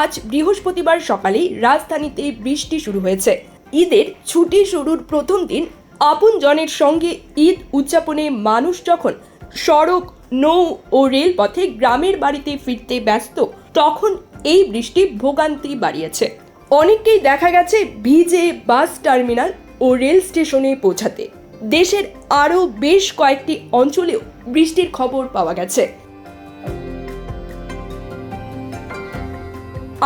আজ বৃহস্পতিবার সকালেই রাজধানীতে বৃষ্টি শুরু হয়েছে। ঈদের ছুটি শুরুর প্রথম দিন আপন জনের সঙ্গে ঈদ উদযাপনে মানুষ যখন সড়ক, নৌ ও রেলপথে গ্রামের বাড়িতে ফিরতে ব্যস্ত, তখন এই বৃষ্টি ভোগান্তি বাড়িয়েছে। অনেককেই দেখা গেছে ভিজে বাস টার্মিনাল ও রেল স্টেশনে পৌঁছাতে। দেশের আরও বেশ কয়েকটি অঞ্চলেও বৃষ্টির খবর পাওয়া গেছে।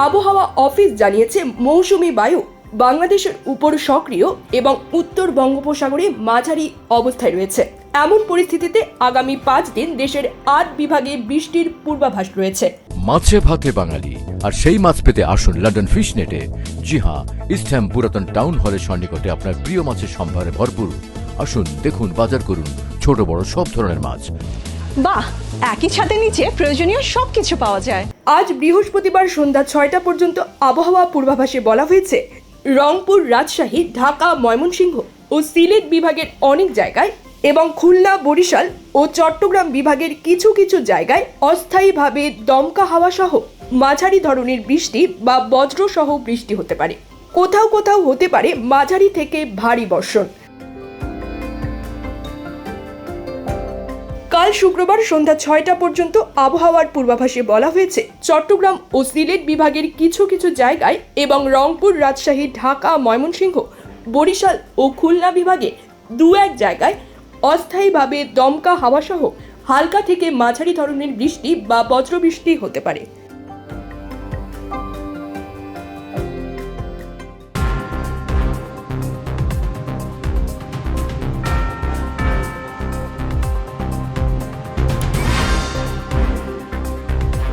আবহাওয়া অফিস জানিয়েছে মৌসুমি বায়ু বাংলাদেশের উপর সক্রিয় এবং উত্তর বঙ্গোপসাগরে মাঝারি অবস্থায় রয়েছে। এমন পরিস্থিতিতে আগামী পাঁচ দিন দেশের আট বিভাগে বৃষ্টির পূর্বাভাস রয়েছে। মাছে ভাতে বাঙালি, আর সেই মাছ পেতে আসুন লন্ডন ফিশ নেটে জি হ্যাঁ ইস্টহ্যাম পুরাতন টাউন হলের সন্নিকটে আপনার প্রিয় মাছের সম্ভারে ভরপুর। আসুন দেখুন, বাজার করুন ছোট বড় সব ধরনের মাছ। বাহ একই ছাদের নিচে প্রয়োজনীয় সবকিছু পাওয়া যায়। আজ বৃহস্পতিবার সন্ধ্যা ছয়টা পর্যন্ত আবহাওয়া পূর্বাভাসে বলা হয়েছে, রংপুর, রাজশাহী, ঢাকা, ময়মনসিংহ ও সিলেট বিভাগের অনেক জায়গায় এবং খুলনা, বরিশাল ও চট্টগ্রাম বিভাগের কিছু কিছু জায়গায় অস্থায়ীভাবে দমকা হাওয়া সহ মাঝারি ধরনের বৃষ্টি বা বজ্রসহ বৃষ্টি হতে পারে। কোথাও কোথাও হতে পারে মাঝারি থেকে ভারী বর্ষণ। কাল শুক্রবার সন্ধ্যা ছয়টা পর্যন্ত আবহাওয়ার পূর্বাভাসে বলা হয়েছে, চট্টগ্রাম ও সিলেট বিভাগের কিছু কিছু জায়গায় এবং রংপুর, রাজশাহী, ঢাকা, ময়মনসিংহ, বরিশাল ও খুলনা বিভাগে দু এক জায়গায় অস্থায়ীভাবে দমকা হাওয়াসহ হালকা থেকে মাঝারি ধরনের বৃষ্টি বা বজ্রবৃষ্টি হতে পারে।